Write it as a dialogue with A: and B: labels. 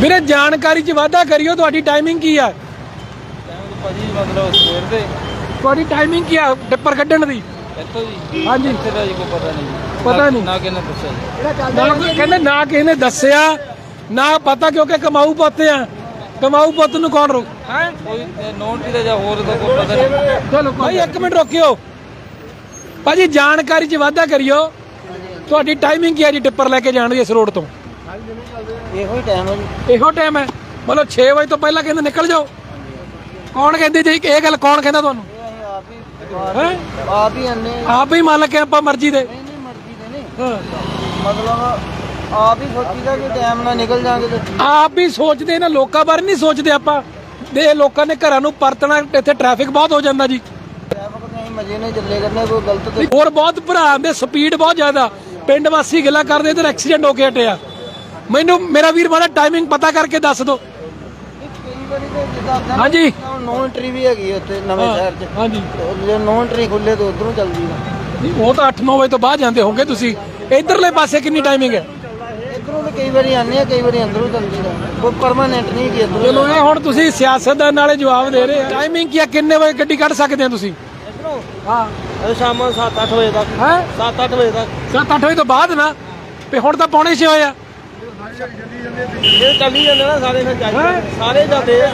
A: ਵੀਰੇ ਜਾਣਕਾਰੀ 'ਚ ਵਾਧਾ ਕਰਿਓ ਤੁਹਾਡੀ ਟਾਈਮਿੰਗ ਕੀ ਆ?
B: ਭਾਜੀ ਮਤਲਬ ਸਵੇਰ ਦੇ
A: ਤੁਹਾਡੀ ਟਾਈਮਿੰਗ ਕੀ ਆ ਟਿੱਪਰ ਕੱਢਣ ਦੀ?
B: ਇੱਥੋਂ ਜੀ।
A: ਹਾਂਜੀ।
B: ਇੱਥੇ ਦਾ ਜੀ ਕੋਈ ਪਤਾ ਨਹੀਂ।
A: ਪਤਾ ਨਹੀਂ।
B: ਨਾ ਕਿਹਨੇ ਦੱਸਿਆ
A: ਨਾ ਕੋਈ ਕਹਿੰਦੇ ਨਾ ਕਿਸੇ ਨੇ ਦੱਸਿਆ ਨਾ ਪਤਾ ਕਿਉਂਕਿ ਕਮਾਊ ਪੁੱਤ ਆ। ਕਮਾਊ ਪੁੱਤ ਨੂੰ ਕੌਣ ਰੋ ਹੈ?
B: ਕੋਈ ਨੋਟ ਦੀ ਜਾਂ ਹੋਰ ਦਾ ਕੋਈ ਪਤਾ ਨਹੀਂ।
A: ਚਲੋ ਭਾਈ ਇੱਕ ਮਿੰਟ ਰੋਕਿਓ। ਭਾਜੀ ਜਾਣਕਾਰੀ 'ਚ ਵਾਧਾ ਕਰਿਓ। ਤੁਹਾਡੀ ਟਾਈਮਿੰਗ ਕੀ ਹੈ ਜੀ ਟਿੱਪਰ ਲੈ ਕੇ ਜਾਣ ਦੀ ਇਸ ਰੋਡ ਤੋਂ?
B: ਇਹੋ ਹੀ ਟਾਈਮ ਹੈ ਜੀ।
A: ਇਹੋ ਟਾਈਮ ਹੈ। ਮਤਲਬ 6 ਵਜੇ ਤੋਂ ਪਹਿਲਾਂ ਕਹਿੰਦੇ ਨਿਕਲ ਜਾਓ। ਕੌਣ ਕਹਿੰਦੇ ਜੀ? ਇਹ ਗੱਲ ਕੌਣ ਕਹਿੰਦਾ ਤੁਹਾਨੂੰ?
B: ਇਹ ਆਪ ਹੀ
A: ਹੈ?
B: ਆਪ ਹੀ ਆਨੇ
A: ਆਪ ਹੀ ਮਾਲਕ ਹੈ ਆਪਾਂ ਮਰਜ਼ੀ ਦੇ।
B: ਨਹੀਂ ਮਰਜ਼ੀ ਦੇ ਨਹੀਂ।
A: ਹਾਂ।
B: ਮਤਲਬ ਆਪ ਹੀ ਸੋਚੀਦਾ ਕਿ ਟਾਈਮ ਨਾਲ ਨਿਕਲ ਜਾਾਂਗੇ ਤੇ
A: ਆਪ ਵੀ ਸੋਚਦੇ ਨਾ ਲੋਕਾਂ ਬਾਰੇ ਨਹੀਂ ਸੋਚਦੇ ਆਪਾਂ। ਦੇ ਲੋਕਾਂ ਨੇ ਘਰਾਂ ਨੂੰ ਪਰਤਣਾ ਇੱਥੇ ਟ੍ਰੈਫਿਕ ਬਹੁਤ ਹੋ ਜਾਂਦਾ ਜੀ।
B: ਟ੍ਰੈਫਿਕ ਨਹੀਂ ਮਜੇ ਨਾਲ ਚੱਲੇ ਕਰਨੇ ਕੋਈ ਗਲਤ ਤੇ
A: ਹੋਰ ਬਹੁਤ ਭਰਾ ਦੇ ਸਪੀਡ ਬਹੁਤ ਜ਼ਿਆਦਾ। ਪਿੰਡ ਵਾਸੀ ਗੱਲਾਂ ਕਰਦੇ ਤੇ ਐਕਸੀਡੈਂਟ ਹੋ ਕੇ ਹਟਿਆ ਮੈਨੂੰ ਮੇਰਾ ਵੀਰ ਮਾੜਾ ਟਾਈਮਿੰਗ ਪਤਾ ਕਰਕੇ ਦੱਸ ਦਿਓ
B: ਜਿੱਦਾਂ
A: ਹਾਂਜੀ
B: ਨੋ ਐਂਟਰੀ ਵੀ ਹੈਗੀ ਉੱਥੇ ਨਵੇਂ ਸ਼ਹਿਰ 'ਚ।
A: ਹਾਂਜੀ।
B: ਜੇ ਨੋ ਐਂਟਰੀ ਖੁੱਲੇ ਤੇ ਉਧਰੋਂ ਚੱਲਦੀ
A: ਨਹੀਂ, ਉਹ ਤਾਂ 8-9 ਵਜੇ ਤੋਂ ਬਾਅਦ ਜਾਂਦੇ ਹੋਗੇ ਤੁਸੀਂ। ਇਧਰਲੇ ਪਾਸੇ ਕਿੰਨੀ ਟਾਈਮਿੰਗ ਹੈ?
B: ਇਧਰੋਂ ਤੇ ਕਈ ਵਾਰੀ ਆਨੇ ਆ ਕਈ ਵਾਰੀ ਅੰਦਰੋਂ ਚੱਲਦੀ ਹੈ ਕੋਈ ਪਰਮਾਨੈਂਟ ਨਹੀਂ ਕਿ ਇਧਰੋਂ।
A: ਚਲੋ ਇਹ ਹੁਣ ਤੁਸੀਂ ਸਿਆਸਤਦਾਨ ਨਾਲੇ ਜਵਾਬ ਦੇ ਰਹੇ ਆ। ਟਾਈਮਿੰਗ ਕੀ ਆ? ਕਿੰਨੇ ਵਜੇ ਗੱਡੀ ਕੱਢ ਸਕਦੇ ਆ ਤੁਸੀਂ?
B: ਇਧਰੋਂ?
A: ਹਾਂ।
B: ਸ਼ਾਮ 7-8 ਵਜੇ ਤੱਕ।
A: ਹੈ?
B: 7-8 ਵਜੇ ਤੱਕ।
A: 7-8 ਵਜੇ ਤੋਂ ਬਾਅਦ ਨਾ। ਤੇ ਹੁਣ ਤਾਂ ਪੌਣੇ 6 ਹੋਏ ਆ।
B: ਇਹ ਚੱਲੀ ਜਾਂਦੇ ਨਾ ਸਾਰੇ ਫਿਰ
A: ਹੈਂ?
B: ਸਾਰੇ ਜਾਂਦੇ ਆ।